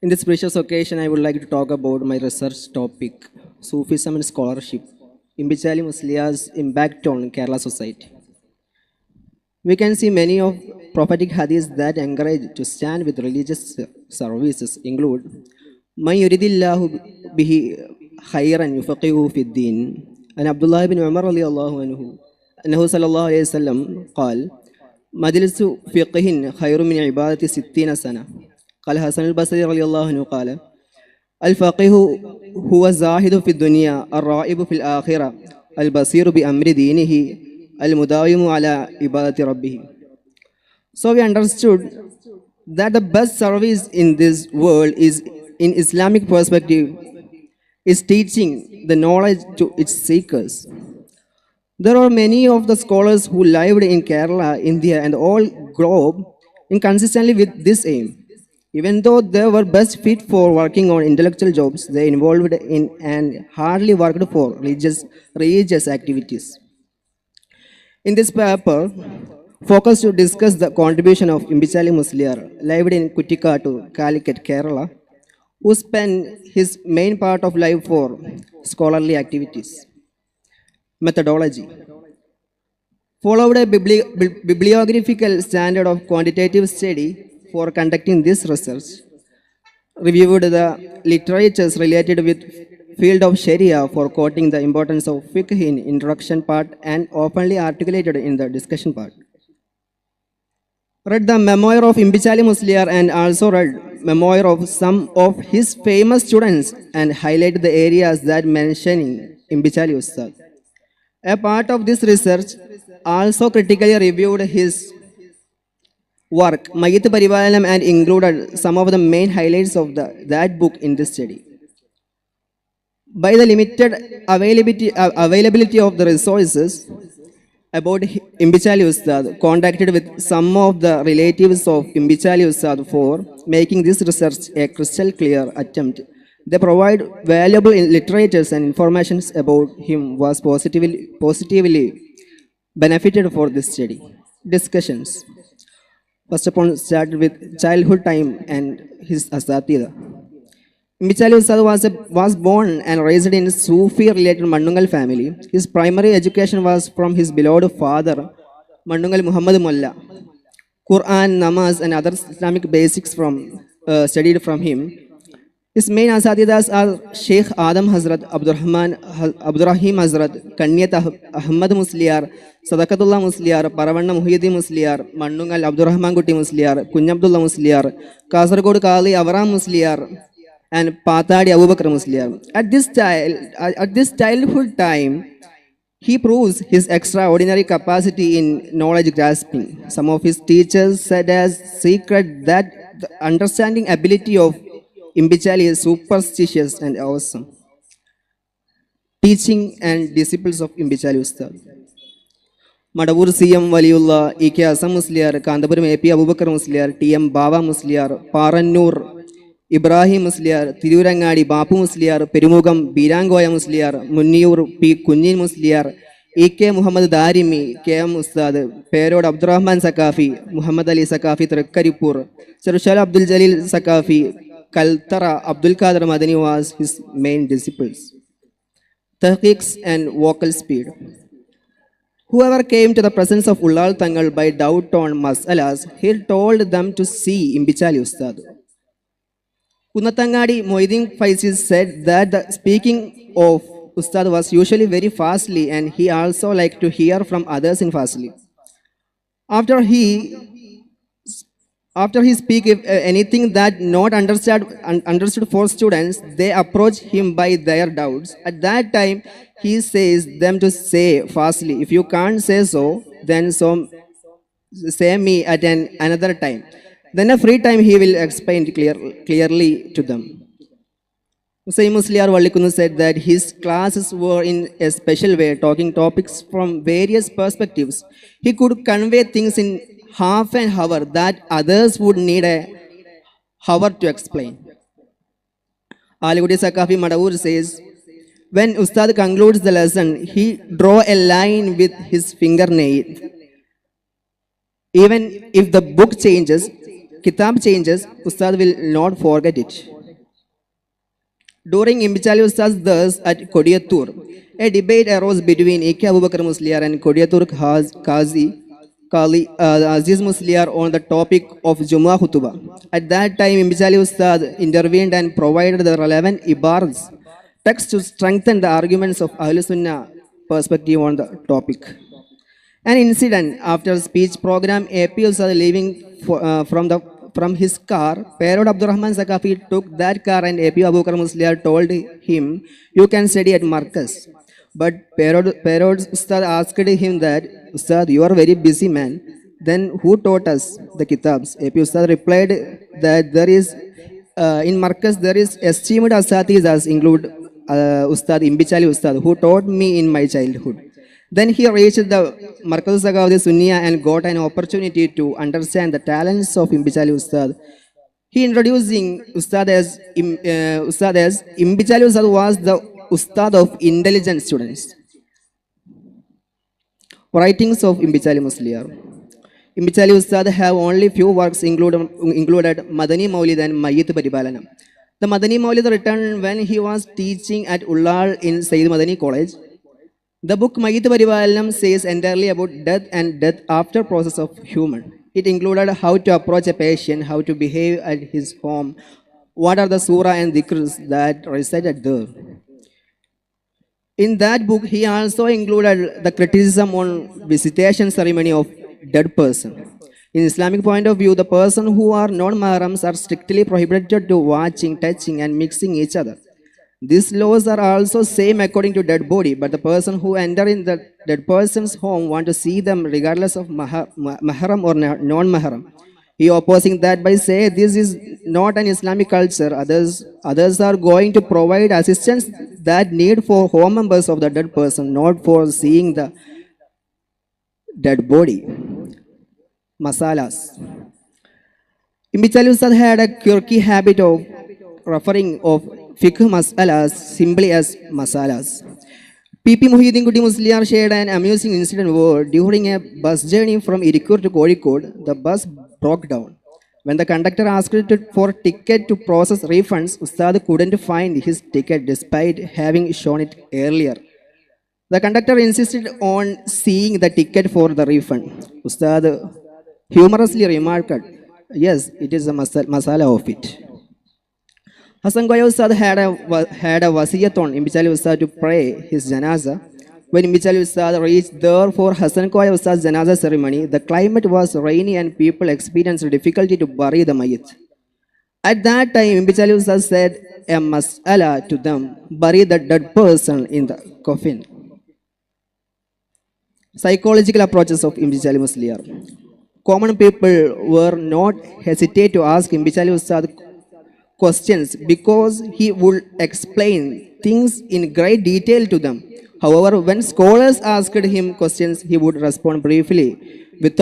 In this precious occasion, I would like to talk about my research topic, Sufism and scholarship, Imbichali Muslia's impact on Kerala society. We can see many of prophetic hadiths that encourage to stand with religious services include من يريد الله به خيرا يفقهه في الدين عن عبد الله بن عمر رضي الله عنه أنه صلى الله عليه وسلم قال مجلس فقه خير من عبادة ستين سنة قال حسن البصري رضي الله عنه قال الفقيه هو الزاهد في الدنيا الرائب في الآخرة البصير بأمر دينه المداوم على عبادة ربه So we understood that the best service in this world is in Islamic perspective is teaching the knowledge to its seekers. There are many of the scholars who lived in Kerala, India, and all globe inconsistently with this aim. Even though they were best fit for working on intellectual jobs, they involved in and hardly worked for religious, religious activities. In this paper, focus to discuss the contribution of Imbichali Musliar, lived in Kutika to Calicut, Kerala, who spent his main part of life for scholarly activities. Methodology followed a bibli- bibliographical standard of quantitative study for conducting this research, reviewed the literatures related with field of Sharia for quoting the importance of fiqh in introduction part and openly articulated in the discussion part. Read the memoir of Imbichali Musliar and also read memoir of some of his famous students and highlighted the areas that mentioning Imbichali Ustad. A part of this research also critically reviewed his work, Mayit Parivalanam, and included some of the main highlights of the, that book in this study. By the limited availability, uh, availability of the resources about Imbichali Ustad, contacted with some of the relatives of Imbichali Ustad for making this research a crystal clear attempt. They provide valuable literatures and informations about him was positively, positively benefited for this study. Discussions. First of all, start with childhood time and his asatida. Michali Ustad was, was born and raised in Sufi-related Mandungal family. His primary education was from his beloved father, Mandungal Muhammad Mullah. Quran, Namaz, and other Islamic basics from uh, studied from him. His main asatidas are Sheikh Adam Hazrat, Abdurrahman, Abdurrahim Hazrat, Kanyat Ah- Ahmad Musliar, Sadaqatullah Musliar, Paravanna Muhyiddin Musliar, Mandungal Abdurrahman Gutti Musliar, Kunyabdullah Musliar, Kasargod Kali Avram Musliar, and Patadi Abubakar Musliar. At this, at this childhood time, he proves his extraordinary capacity in knowledge grasping. Some of his teachers said as secret that the understanding ability of Imbichali is superstitious and awesome. Teaching and disciples of Imbichali Ustad. Madavoor C M Valiyulla E K Azam Musliyar Kanthapuram A P Aboobacker Musliyar T M Baba Musliyar Parannur Ibrahim Musliyar Tirurangadi Bappu Musliyar Perumukham Beerankoya Musliyar Munniyur P Kunhin Musliyar E K Muhammad Darimi K M Usthad Perode Abdurahman Saqafi Muhammad Ali Saqafi Trikaripur ചെറുശാല Abdul Jaleel Saqafi Kaltara Abdul Qadir Madani was his main disciples. Tahqiqs and vocal speed. Whoever came to the presence of Ullal Tangal by doubt on masalas, he told them to see Imbichali Ustad. Kunatangadi Moidin Faisi said that the speaking of Ustad was usually very fastly and he also liked to hear from others in fastly. After he after he speak if, uh, anything that not understood un- understood for students they approach him by their doubts. At that time he says them to say fastly if you can't say so then so say me at an another time. Then a free time he will explain clear, clearly to them. Hussein Musliar Vallikunu said that his classes were in a special way, talking topics from various perspectives. He could convey things in half an hour that others would need a hour to explain. Aligudi Sakafi Madavur says, when Ustad concludes the lesson, he draw a line with his fingernail. Even if the book changes, kitab changes, Ustad will not forget it. During Imbichali Ustad's thus at Kodiyatur, a debate arose between A.K. Abubakar Musliar and Kodiyatur Qazi Kali uh, Aziz Musliar on the topic of Jumu'ah Hutuba. At that time, Imbichali Ustad intervened and provided the relevant ibars, text to strengthen the arguments of Ahlul Sunnah perspective on the topic. An incident after speech program, AP Ustad leaving for, uh, from the from his car, Parod Abdurrahman Zakafi took that car and AP Abu Bakr Musliar told him, You can study at Marcus. But Perod, Parod Ustad asked him that, Ustad, you are very busy man. Then who taught us the kitabs? AP Ustad replied that there is, uh, in Marcus, there is esteemed Asatis as include uh, Ustad Imbichali Ustad, who taught me in my childhood. Then he reached the Markaz Zagawdi Sunniya and got an opportunity to understand the talents of Imbichali Ustad. He introducing Ustad as, uh, Ustad as Imbichali Ustad was the Ustad of intelligent students. Writings of Imbichali Musliar. Imbichali Ustad have only few works included, included Madani Maulid and Mayyit Paripalanam. The Madani Maulid written when he was teaching at Ullal in Sayyid Madani College. The book Mayyit Paripalanam says entirely about death and death after process of human. It included how to approach a patient, how to behave at his home, what are the surah and dhikrs that recited there. In that book, he also included the criticism on visitation ceremony of dead person. In Islamic point of view, the person who are non-mahrams are strictly prohibited to watching, touching, and mixing each other. These laws are also same according to dead body, but the person who enter in the dead person's home want to see them regardless of mahram or non-mahram. He opposing that by saying this is not an Islamic culture. Others, others are going to provide assistance that need for home members of the dead person, not for seeing the dead body. Masalas. Imbichali Ustad had a quirky habit of referring of fiqh masalas simply as masalas. P.P. Muhyiddin Kuti Musliar shared an amusing incident where during a bus journey from Irikur to Kozhikode, the bus broke down. When the conductor asked for ticket to process refunds, Ustad couldn't find his ticket despite having shown it earlier. The conductor insisted on seeing the ticket for the refund. Ustad humorously remarked, Yes, it is a masala of it. Hassan Goya Ustad had a, had a wasiyat on Imbichali Ustad to pray his janaza. When Imbichali Ustad reached there for Hassan Goya Ustad's janaza ceremony, the climate was rainy and people experienced difficulty to bury the mayit. At that time, Imbichali Ustad said a mas'ala to them, bury the dead person in the coffin. Psychological approaches of Imbichali Musliar. Common people were not hesitate to ask Imbichali Ustad questions because he would explain things in great detail to them. However, when scholars asked him questions, he would respond briefly